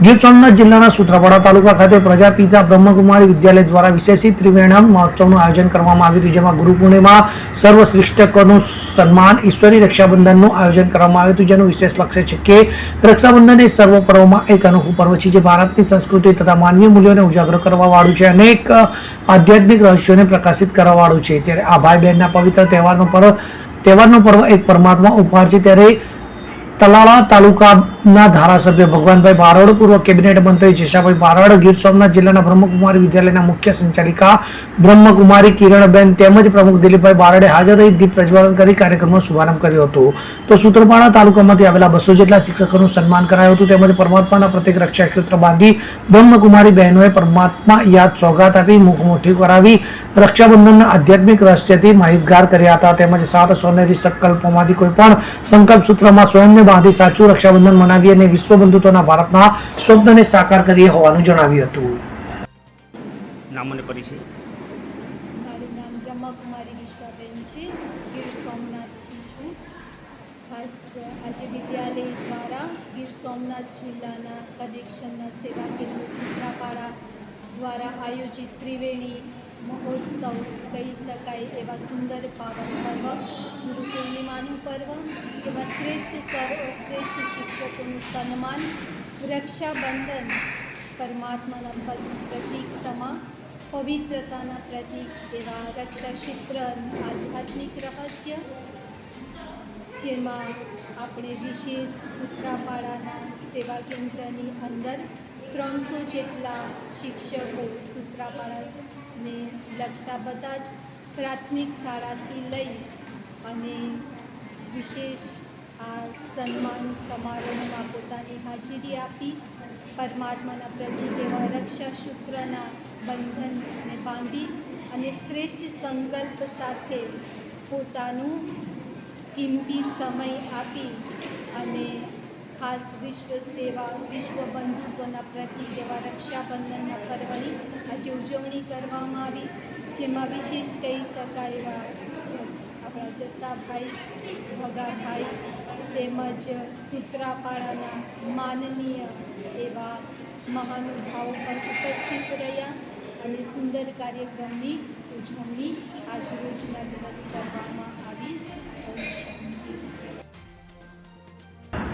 ગીર સોમનાથ જિલ્લાના સુત્રાપાડા તાલુકા ખાતે પ્રજાપિતા બ્રહ્મકુમારી વિદ્યાલય દ્વારા વિશેષિત ત્રિવેણમ મહોત્સવનું આયોજન કરવામાં આવ્યું હતું, જેમાં ગુરુ પૂર્ણિમા સર્વ શિક્ષકોનું સન્માન, ઈશ્વરી રક્ષાબંધનનું આયોજન કરવામાં આવ્યું હતું, જેનું વિશેષ લક્ષ્ય છે કે રક્ષાબંધન એ સર્વ પર્વમાં એક અનોખું પર્વ છે, જે ભારતની સંસ્કૃતિ તથા માનવીય મૂલ્યોને ઉજાગર કરવાવાળું છે અનેક આધ્યાત્મિક રહસ્યોને પ્રકાશિત કરવા વાળું છે. ત્યારે આ ભાઈ બહેનના પવિત્ર તહેવારનો પર્વ તહેવારનો પર્વ એક પરમાત્મા ઉપહાર છે. ત્યારે તલાળા તાલુકાના ધારાસભ્ય ભગવાનભાઈ બારોડ, પૂર્વ કેબિનેટ મંત્રી જેશાભાઈ બારોડ, ગીર સોમનાથ જિલ્લાના બ્રહ્મકુમારી વિદ્યાલયના મુખ્ય સંચાલિકા બ્રહ્મકુમારી કિરણબેન તેમજ પ્રમુખ દિલીપભાઈ બારોડે હાજર રહી દીપ પ્રજ્વલન કરી કાર્યક્રમનો શુભારંભ કર્યો હતો. તો સૂત્રપાડા તાલુકામાંથી આવેલા બસો જેટલા શિક્ષકોનું સન્માન કરાયું હતું. તેમજ પરમાત્માના પ્રત્યેક રક્ષા સૂત્ર બાંધી બ્રહ્મકુમારી બહેનોએ પરમાત્મા યાદ સોગાત આપી મુખમોઠી કરાવી, રક્ષાબંધનના આધ્યાત્મિક રહસ્યથી માહિતગાર કર્યા હતા. તેમજ સાત સોનેરી સંકલ્પોમાંથી કોઈ પણ સંકલ્પ સૂત્રમાં સ્વયંને બાંધી સાચું રક્ષાબંધન મનાવી અને વિશ્વ બંધુત્વના ભારતના સ્વપ્નને સાકાર કરીએ હોવાનું જણાવ્યું હતું. નામ અને પરિચય. મારું નામ બ્રહ્મકુમારી વિશ્વાબેન છે. ગીર સોમનાથથી છું. ખાસ આજે વિદ્યાલય દ્વારા ગીર સોમનાથ જિલ્લાના કનેક્શનના સેવા કેન્દ્ર સુત્રાપાડા દ્વારા આયોજિત ત્રિવેણી મહોત્સવ કહી શકાય એવા સુંદર પાવન પર્વ, ગુરુ પૂર્ણિમાનું પર્વ, જેમાં શ્રેષ્ઠ સર્વ શ્રેષ્ઠ શિક્ષકોનું સન્માન, રક્ષાબંધન, પરમાત્માના પ્રતીક સમા, પવિત્રતાના પ્રતીક એવા રક્ષાક્ષેત્ર આધ્યાત્મિક રહસ્ય, જેમાં આપણે વિશેષ સુત્રાપાડાના સેવા કેન્દ્રની અંદર ત્રણસો જેટલા શિક્ષકો સૂત્રાપાડાને લગતા બધા જ પ્રાથમિક શાળાથી લઈ અને વિશેષ આ સન્માન સમારોહમાં પોતાની હાજરી આપી, પરમાત્માના પ્રતિક એવા રક્ષાસૂત્રના બંધનને બાંધી અને શ્રેષ્ઠ સંકલ્પ સાથે પોતાનું કિંમતી સમય આપી અને ખાસ વિશ્વ સેવા, વિશ્વ બંધુત્વના પ્રતિક એવા રક્ષાબંધનના પર્વની આજે ઉજવણી કરવામાં આવી, જેમાં વિશેષ કહી શકાય એવા છે. આપણા જસાભાઈ, ભગાભાઈ તેમજ સૂત્રાપાડાના માનનીય એવા મહાનુભાવો પણ ઉપસ્થિત રહ્યા અને સુંદર કાર્યક્રમની ઉજવણી આજરોજના દિવસ કરવામાં